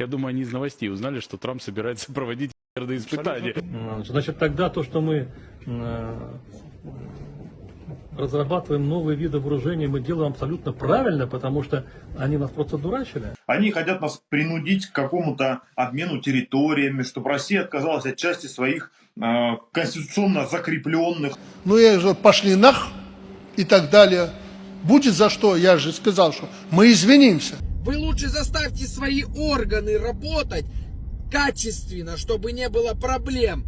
Я думаю, они из новостей узнали, что Трамп собирается проводить ядерные испытания. М, Значит, тогда то, что мы э, разрабатываем новые виды вооружений, мы делаем абсолютно правильно, потому что они нас просто дурачили. Они хотят нас принудить к какому-то обмену территориями, чтобы Россия отказалась от части своих э, конституционно закрепленных Ну, я же пошли нах и так далее. Будет за что, я же сказал, что мы извинимся. Вы лучше заставьте свои органы работать качественно, чтобы не было проблем.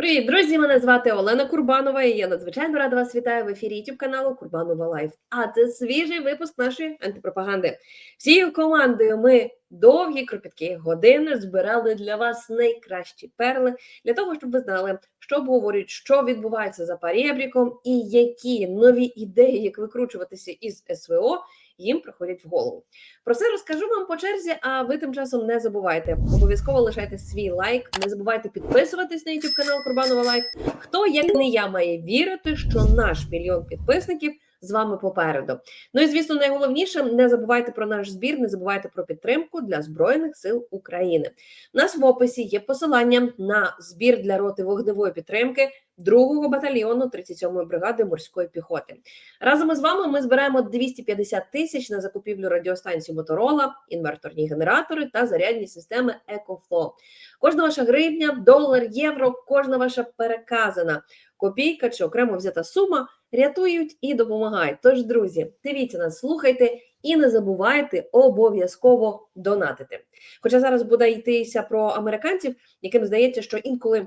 Привіт, друзі! Мене звати Олена Курбанова, і я надзвичайно рада вас вітаю в ефірі youtube каналу Курбанова Лайф. А це свіжий випуск нашої антипропаганди. Всією командою ми довгі кропіткі години збирали для вас найкращі перли для того, щоб ви знали, що обговорюють, що відбувається за парєбріком, і які нові ідеї, як викручуватися із СВО, їм приходять в голову. Про це розкажу вам по черзі. А ви тим часом не забувайте обов'язково лишайте свій лайк. Не забувайте підписуватись на YouTube канал Курбанова Лайф. Хто як не я має вірити, що наш мільйон підписників з вами попереду. Ну і звісно, найголовніше не забувайте про наш збір, не забувайте про підтримку для збройних сил України. У нас в описі є посилання на збір для роти вогневої підтримки 2-го батальйону 37-ї бригади морської піхоти. Разом із вами ми збираємо 250 тисяч на закупівлю радіостанції Моторола, інверторні генератори та зарядні системи EcoFlow. Кожна ваша гривня, долар, євро, кожна ваша переказана копійка чи окремо взята сума рятують і допомагають. Тож, друзі, дивіться нас, слухайте і не забувайте обов'язково донатити. Хоча зараз буде йтися про американців, яким здається, що інколи.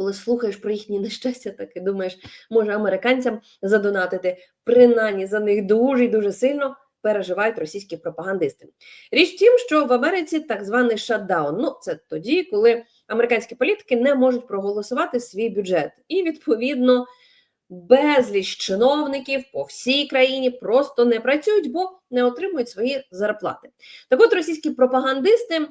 Коли слухаєш про їхні нещастя, так і думаєш, може американцям задонатити, принаймні за них дуже і дуже сильно переживають російські пропагандисти. Річ в тім, що в Америці так званий шатдаун. Ну це тоді, коли американські політики не можуть проголосувати свій бюджет, і відповідно безліч чиновників по всій країні просто не працюють, бо не отримують свої зарплати. Так от російські пропагандисти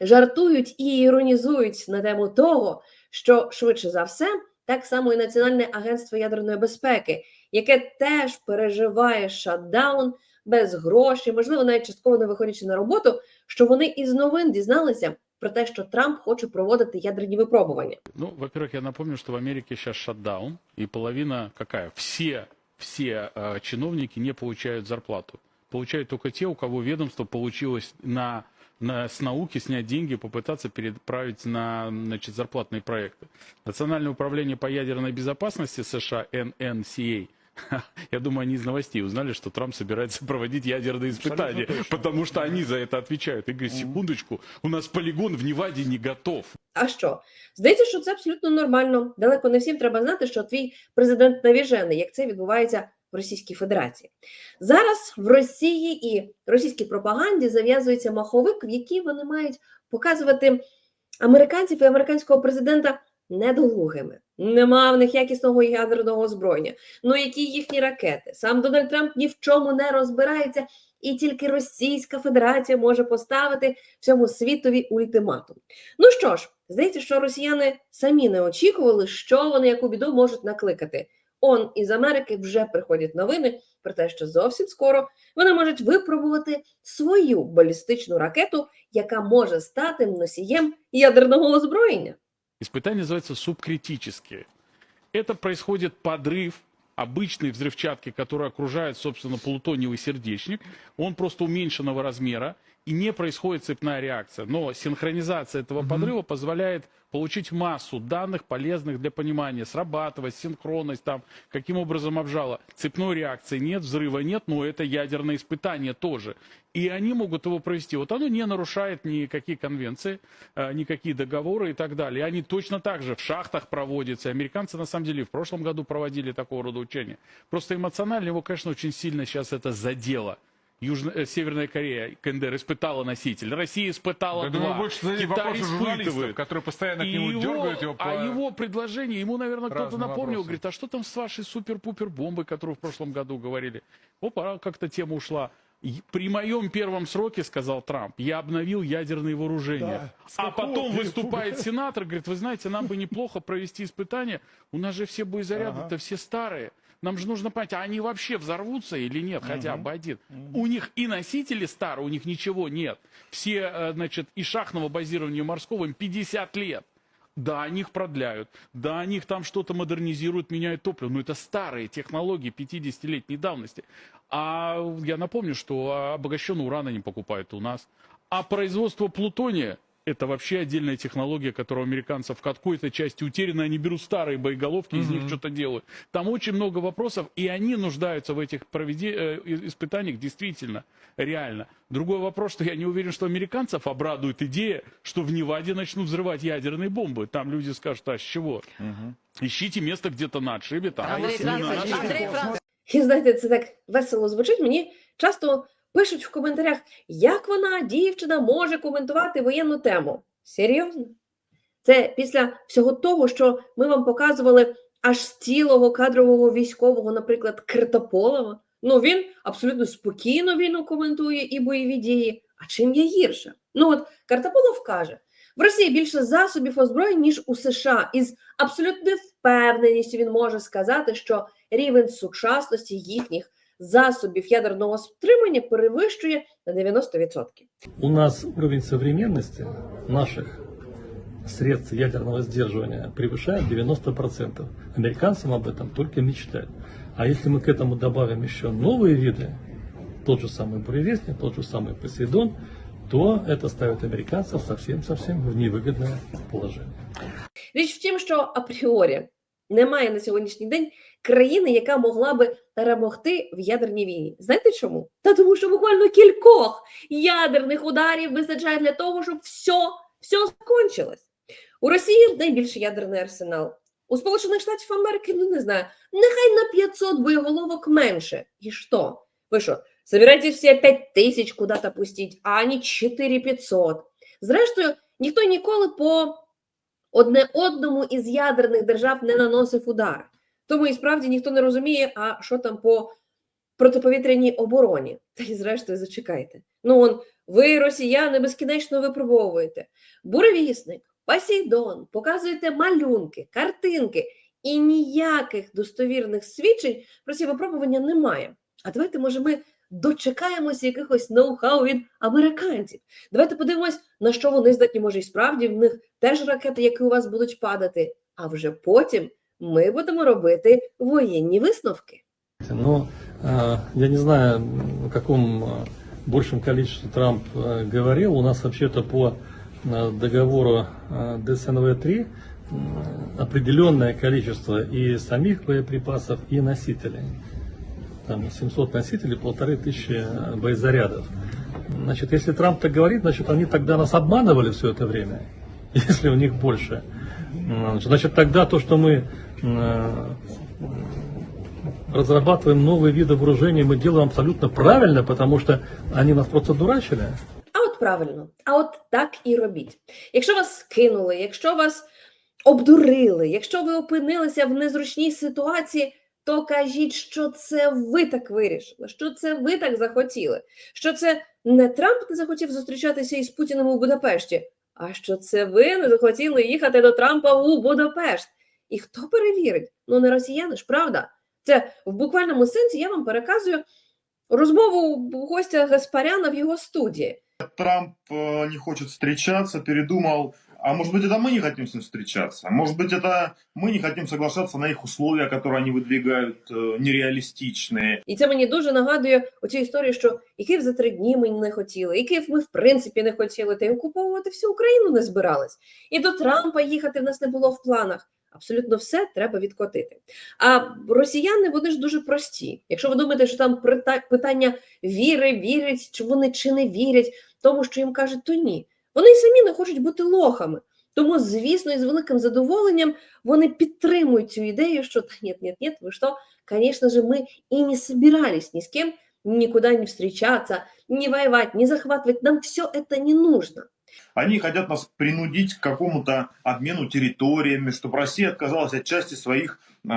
жартують і іронізують на тему того, що швидше за все, так само і Національне агентство ядерної безпеки, яке теж переживає шатдаун без грошей, можливо, навіть частково не виходячи на роботу, що вони із новин дізналися про те, що Трамп хоче проводити ядерні випробування. Ну, во-первых, я напомню, что в Америке сейчас шатдаун, и половина какая? Все э, чиновники не получают зарплату. Получают только те, у кого ведомство получилось на, с науки снять деньги, попытаться переправить на значит, зарплатные проекты. Национальное управление по ядерной безопасности США, NNCA, я думаю, они из новостей узнали, что Трамп собирается проводить ядерные испытания, потому что они за это отвечают. И говорят, секундочку, у нас полигон в Неваде не готов. А що? Здається, що це абсолютно нормально. Далеко не всім треба знати, що твій президент навіжений, як це відбувається в Російській Федерації. Зараз в Росії і російській пропаганді зав'язується маховик, в який вони мають показувати американців і американського президента недолугими. Нема в них якісного ядерного озброєння. Ну які їхні ракети? Сам Дональд Трамп ні в чому не розбирається, і тільки Російська Федерація може поставити всьому світові ультиматум. Ну що ж, здається, що росіяни самі не очікували, що вони яку біду можуть накликати. Он із Америки вже приходять новини про те, що зовсім скоро вони можуть випробувати свою балістичну ракету, яка може стати носієм ядерного озброєння. Испытание называется субкритические. Это происходит подрыв обычной взрывчатки, которая окружает, собственно, плутониевый сердечник. Он просто уменьшенного размера, И не происходит цепная реакция. Но синхронизация этого подрыва позволяет получить массу данных, полезных для понимания, срабатывать, синхронность, там, каким образом обжало. Цепной реакции нет, взрыва нет, но это ядерное испытание тоже. И они могут его провести. Вот оно не нарушает никакие конвенции, э, никакие договоры и так далее. Они точно так же в шахтах проводятся. Американцы, на самом деле, в прошлом году проводили такого рода учения. Просто эмоционально его, конечно, очень сильно сейчас это задело. Южно- э, Северная Корея, КНДР, испытала носитель. Россия испытала Я два. думаю, больше задать Китай испытывает. которые постоянно к И нему его- дергают его по... А его предложение, ему, наверное, кто-то напомнил, вопросам. говорит, а что там с вашей супер-пупер бомбой, которую в прошлом году говорили? Опа, как-то тема ушла. При моем первом сроке, сказал Трамп, я обновил ядерные вооружения. а потом выступает сенатор, говорит, вы знаете, нам бы неплохо провести испытания. У нас же все боезаряды-то все старые. Нам же нужно понять, а они вообще взорвутся или нет, хотя бы один. У них и носители старые, у них ничего нет. Все, э, значит, и шахтного базирования морского им 50 лет. Да, они их продляют, да, они их там что-то модернизируют, меняют топливо, но это старые технологии 50-летней давности. А я напомню, что обогащенный уран они покупают у нас. А производство плутония – это вообще отдельная технология, которая у американцев в какой-то части утеряна. Они берут старые боеголовки, из них что-то делают. Там очень много вопросов, и они нуждаются в этих проведе- э, и- испытаниях действительно, реально. Другой вопрос, что я не уверен, что американцев обрадует идея, что в Неваде начнут взрывать ядерные бомбы. Там люди скажут, а с чего? Ищите место где-то на отшибе. Там, а Андрей если не на Францович, отшибе, Андрей Францович, І знаєте, це так весело звучить. Мені часто пишуть в коментарях, як вона, дівчина, може коментувати воєнну тему. Серйозно? Це після всього того, що ми вам показували аж з цілого кадрового військового, наприклад, Киртополова. Ну він абсолютно спокійно війну коментує і бойові дії. А чим є гірше? Ну от Картополов каже: в Росії більше засобів озброєнь, ніж у США, і з абсолютною впевненістю він може сказати, що рівень сучасності їхніх засобів ядерного стримання перевищує на 90%. У нас уровень современности наших средств ядерного сдерживания превышает 90%. Американцам об этом только мечтать. А если мы к этому добавим еще новые виды, тот же самый буревестник, тот же самый Посейдон, то это ставит американцев совсем-совсем в невыгодное положение. Річ в тім, що апріорі немає на сьогоднішній день країни, яка могла би перемогти в ядерній війні. Знаєте чому? Та тому, що буквально кількох ядерних ударів вистачає для того, щоб все, все скончилось. У Росії найбільший ядерний арсенал. У Сполучених Штатів Америки, ну не знаю, нехай на 500 боєголовок менше. І що? Ви що, собираєтесь всі 5 тисяч куди-то пустіть, а не 4500? Зрештою, ніхто ніколи по одне одному із ядерних держав не наносив удар. Тому і справді ніхто не розуміє, а що там по протиповітряній обороні. Та й зрештою зачекайте. Ну он, ви, росіяни, безкінечно випробовуєте. Буревісник, Посейдон, показуєте малюнки, картинки, і ніяких достовірних свідчень про ці випробування немає. А давайте, може, ми дочекаємося якихось ноу-хау від американців. Давайте подивимось, на що вони здатні, може, і справді в них теж ракети, які у вас будуть падати. А вже потім ми будемо робити воєнні висновки. Но э, я не знаю, каком э, большем количестве Трамп говорил. У нас вообще-то по договору э, ДСНВ-3 м, определенное количество и самих боеприпасов, и носителей. Там 700 носителей, полторы тысячи э, боезарядов. Значит, если Трамп так говорит, значит, они тогда нас обманывали все это время, если у них больше. Значит, тогда то, что мы разрабатываем новые виды вооружений, мы делаем абсолютно правильно, потому что они нас просто дурачили. А от правильно, а от так і робіть. Якщо вас кинули, якщо вас обдурили, якщо ви опинилися в незручній ситуації, то кажіть, що це ви так вирішили, що це ви так захотіли, що це не Трамп не захотів зустрічатися із Путіним у Будапешті, а що це ви не захотіли їхати до Трампа у Будапешт. І хто перевірить? Ну не росіяни ж, правда? Це в буквальному сенсі я вам переказую розмову гостя Гаспаряна в його студії. Трамп э, не хочет встречаться, передумал. А может быть, это мы не хотим с ним встречаться? Может быть, это мы не хотим соглашаться на их условия, которые они выдвигают, э, нереалистичные. І це мені дуже нагадує оцю історію, що і Київ за три дні ми не хотіли, і Київ ми в принципі не хотіли, та й окуповувати всю Україну не збирались. І до Трампа їхати в нас не було в планах. Абсолютно все треба відкотити. А росіяни вони ж дуже прості. Якщо ви думаєте, що там прита- питання віри, вірять, чи вони чи не вірять, тому що їм кажуть, то ні. Вони й самі не хочуть бути лохами. Тому, звісно, і з великим задоволенням вони підтримують цю ідею, що та ні, ні, ні, ви що, конечно же, мы и не собирались ни с кем никуда не встречаться, не воевать, не захватывать. Нам все это не нужно. Они хотят нас принудить к какому-то обмену территориями, чтобы Россия отказалась от части своих э,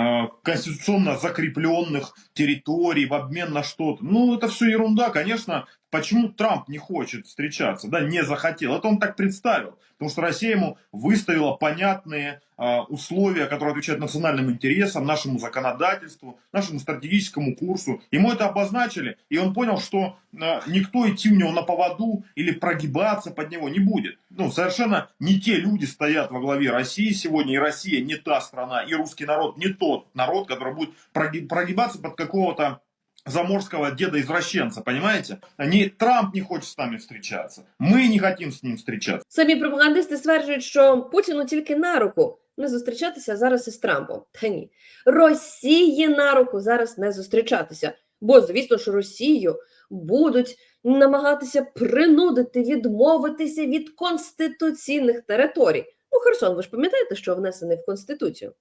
конституционно закрепленных территорий в обмен на что-то. Ну, это все ерунда. Конечно, почему Трамп не хочет встречаться, да, не захотел. Это он так представил, потому что Россия ему выставила понятные а, условия, которые отвечают национальным интересам, нашему законодательству, нашему стратегическому курсу. Ему это обозначили, и он понял, что а, никто идти у него на поводу или прогибаться под него не будет. Ну, совершенно не те люди стоят во главе России сегодня, и Россия не та страна, и русский народ не тот народ, который будет проги- прогибаться под какого-то заморского деда-извращенца, понимаете? Не Трамп не хочет с нами встречаться, мы не хотим с ним встречаться. Самі пропагандисти стверджують, що Путіну тільки на руку не зустрічатися зараз із Трампом. Та ні, Росії на руку зараз не зустрічатися. Бо звісно, що Росію будуть намагатися принудити відмовитися від конституційних територій. Ну, Херсон, ви ж пам'ятаєте, що внесений в конституцію.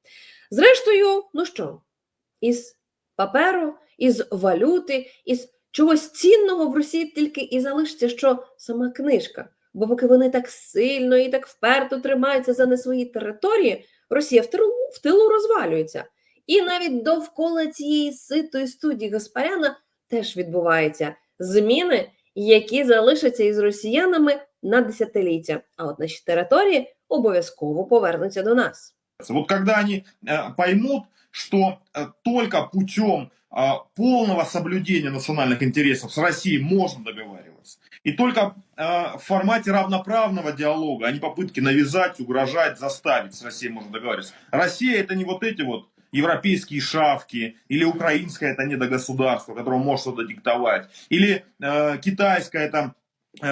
Зрештою, ну що, із паперу, із валюти, із чогось цінного в Росії тільки і залишиться, що сама книжка. Бо поки вони так сильно і так вперто тримаються за не свої території, Росія в тилу, в тилу розвалюється. І навіть довкола цієї ситої студії Гаспаряна теж відбуваються зміни, які залишаться із росіянами на десятиліття. А от наші території обов'язково повернуться до нас. Вот когда они э, поймут, что э, только путем э, полного соблюдения национальных интересов с Россией можно договариваться, и только э, в формате равноправного диалога, а не попытки навязать, угрожать, заставить с Россией можно договариваться. Россия это не вот эти вот европейские шавки, или украинское это недогосударство, которое может что-то диктовать, или э, китайское э,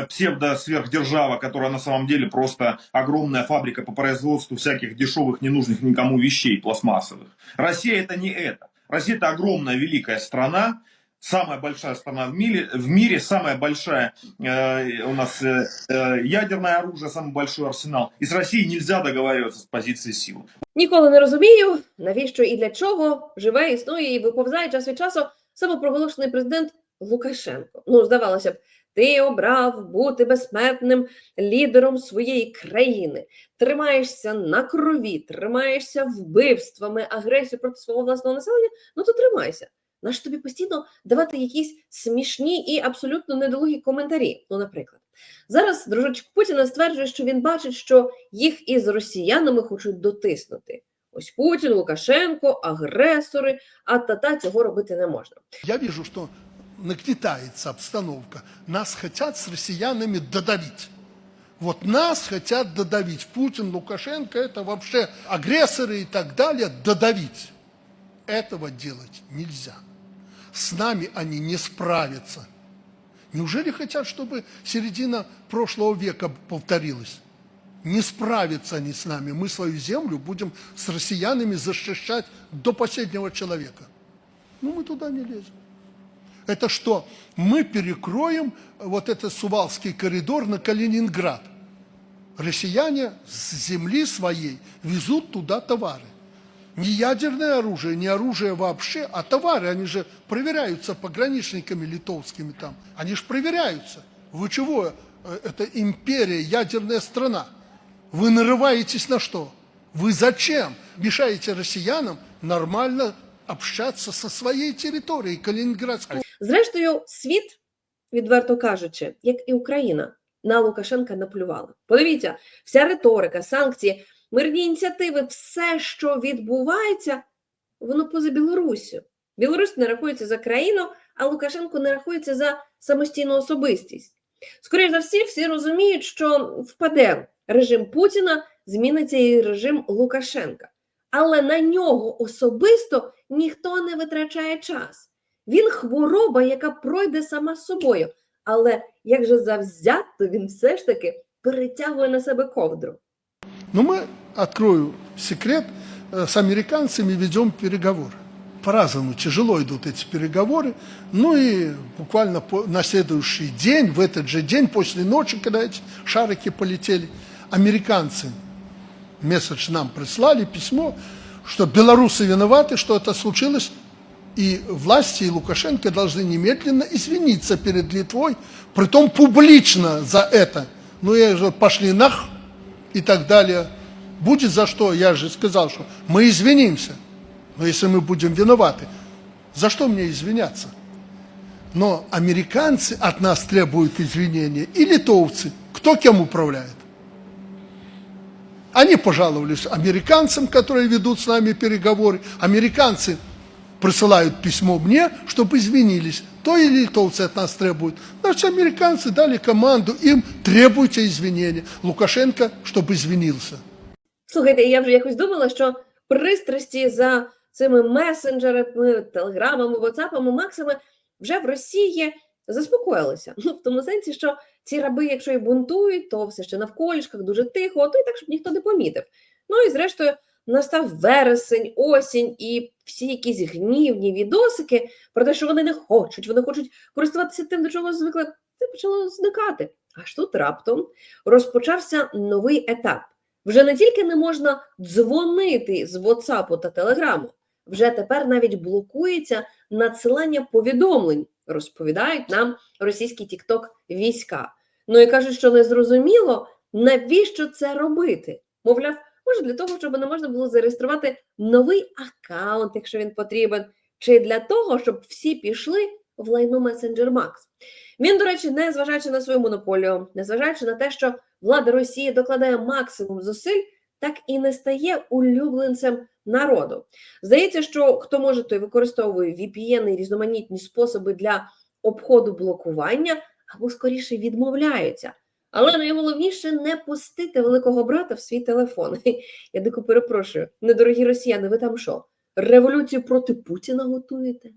псевдосверхдержава, которая на самом деле просто огромная фабрика по производству всяких дешевых, ненужных никому вещей пластмассовых. Россия это не это. Россия это огромная, великая страна, самая большая страна в мире, в мире самая большая э, у нас э, э, ядерное оружие, самый большой арсенал. И с Россией нельзя договариваться с позиции сил. Ніколи не розумію, навіщо і для чого живе, існує і виповзає час від часу самопроголошений президент Лукашенко. Ну, здавалося б, ти обрав бути безсмертним лідером своєї країни, тримаєшся на крові, тримаєшся вбивствами, агресією проти свого власного населення. Ну то тримайся. Наш тобі постійно давати якісь смішні і абсолютно недолугі коментарі. Ну, наприклад, зараз дружочок Путіна стверджує, що він бачить, що їх із росіянами хочуть дотиснути. Ось Путін, Лукашенко, агресори, а тата цього робити не можна. Я вижу, что нагнетается обстановка. Нас хотят с россиянами додавить. Вот нас хотят додавить. Путин, Лукашенко, это вообще агрессоры и так далее, додавить. Этого делать нельзя. С нами они не справятся. Неужели хотят, чтобы середина прошлого века повторилась? Не справятся они с нами. Мы свою землю будем с россиянами защищать до последнего человека. Ну, мы туда не лезем. Это что? Мы перекроем вот этот Сувалский коридор на Калининград. Россияне с земли своей везут туда товары. Не ядерное оружие, не оружие вообще, а товары. Они же проверяются пограничниками литовскими там. Они же проверяются. Вы чего? Э, Это империя, ядерная страна. Вы нарываетесь на что? Вы зачем мешаете россиянам нормально общаться со своей территорией Калининградской Зрештою, світ, відверто кажучи, як і Україна, на Лукашенка наплювала. Подивіться, вся риторика, санкції, мирні ініціативи, все, що відбувається, воно поза Білоруссю. Білорусь не рахується за країну, а Лукашенко не рахується за самостійну особистість. Скоріше за всі, всі розуміють, що впаде режим Путіна, зміниться і режим Лукашенка. Але на нього особисто ніхто не витрачає час. Він хвороба, яка пройде сама з собою. Але як же завзято він все ж таки перетягує на себе ковдру. Но мы, открою секрет, э, с американцами ведем переговоры. По-разному тяжело идут эти переговоры. Ну и буквально по- на следующий день, в этот же день, после ночи, когда эти шарики полетели, американцы месседж нам прислали, письмо, что белорусы виноваты, что это случилось, и власти, и Лукашенко должны немедленно извиниться перед Литвой, притом публично за это. Ну, я же пошли нах и так далее. Будет за что, я же сказал, что мы извинимся. Но если мы будем виноваты, за что мне извиняться? Но американцы от нас требуют извинения и литовцы. Кто кем управляет? Они пожаловались американцам, которые ведут с нами переговоры. Американцы присылают письмо мне, чтобы извинились. То и литовцы от нас требуют. Значит, американцы дали команду, им требуйте извинения. Лукашенко, чтобы извинился. Слухайте, я вже якось думала, що пристрасті за цими месенджерами, телеграмами, ватсапами, максами вже в Росії заспокоїлися. Ну, в тому сенсі, що ці раби, якщо і бунтують, то все ще навколішках, дуже тихо, то і так, щоб ніхто не помітив. Ну і зрештою, настав вересень, осінь і всі якісь гнівні відосики про те, що вони не хочуть, вони хочуть користуватися тим, до чого звикли. Це почало зникати. Аж тут раптом розпочався новий етап. Вже не тільки не можна дзвонити з WhatsApp та Телеграму, вже тепер навіть блокується надсилання повідомлень, розповідають нам російський TikTok війська. Ну і кажуть, що не зрозуміло, навіщо це робити. Мовляв, може для того, щоб не можна було зареєструвати новий аккаунт, якщо він потрібен, чи для того, щоб всі пішли в лайно Messenger Max. Він, до речі, не зважаючи на свою монополію, не зважаючи на те, що влада Росії докладає максимум зусиль, так і не стає улюбленцем народу. Здається, що хто може, той використовує VPN і різноманітні способи для обходу блокування або скоріше відмовляються. Але найголовніше не пустити великого брата в свій телефон. Я дико перепрошую, недорогі росіяни, ви там що? Революцію проти Путіна готуєте?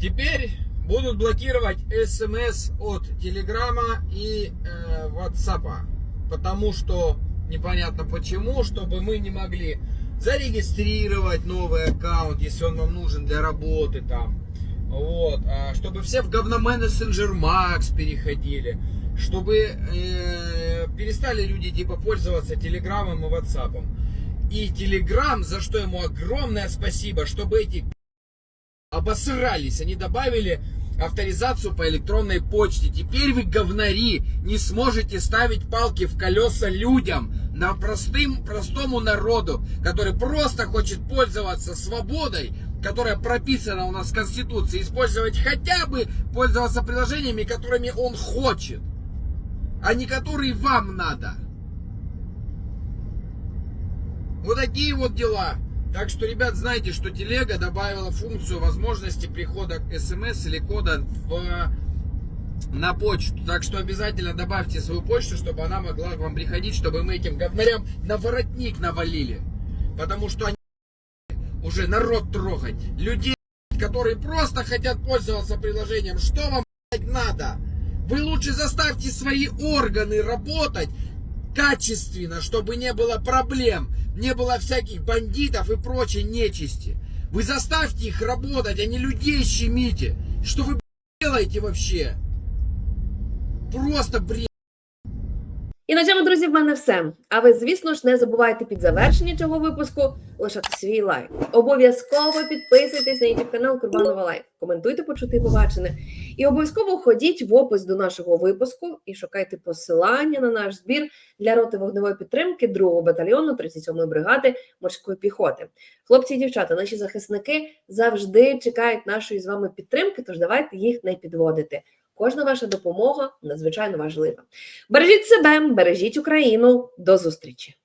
Теперь будут блокировать смс от Телеграма и э, Ватсапа. Потому что непонятно почему, чтобы мы не могли зарегистрировать новый аккаунт, если он вам нужен для работы там. Вот, а, чтобы все в говноменеджер Макс переходили, чтобы э, перестали люди типа пользоваться Телеграмом и Ватсапом. И Телеграм, за что ему огромное спасибо, чтобы эти обосрались. Они добавили авторизацию по электронной почте. Теперь вы, говнари, не сможете ставить палки в колеса людям, на простым, простому народу, который просто хочет пользоваться свободой, которая прописана у нас в Конституции, использовать хотя бы пользоваться приложениями, которыми он хочет, а не которые вам надо. Вот такие вот дела. Так что, ребят, знайте, что телега добавила функцию возможности прихода смс или кода в, на почту. Так что обязательно добавьте свою почту, чтобы она могла к вам приходить, чтобы мы этим говнарям на воротник навалили. Потому что они уже народ трогать. Людей, которые просто хотят пользоваться приложением. Что вам надо? Вы лучше заставьте свои органы работать качественно, чтобы не было проблем, не было всяких бандитов и прочей нечисти. Вы заставьте их работать, а не людей щемите. Что вы делаете вообще? Просто бред. І на цьому, друзі, в мене все. А ви, звісно ж, не забувайте під завершення цього випуску лишати свій лайк. Обов'язково підписуйтесь на YouTube канал Курбанова Лайф. Коментуйте, почути побачене. І обов'язково ходіть в опис до нашого випуску і шукайте посилання на наш збір для роти вогневої підтримки 2-го батальйону 37-ї бригади морської піхоти. Хлопці і дівчата, наші захисники завжди чекають нашої з вами підтримки, тож давайте їх не підводити. Кожна ваша допомога надзвичайно важлива. Бережіть себе, бережіть Україну. До зустрічі!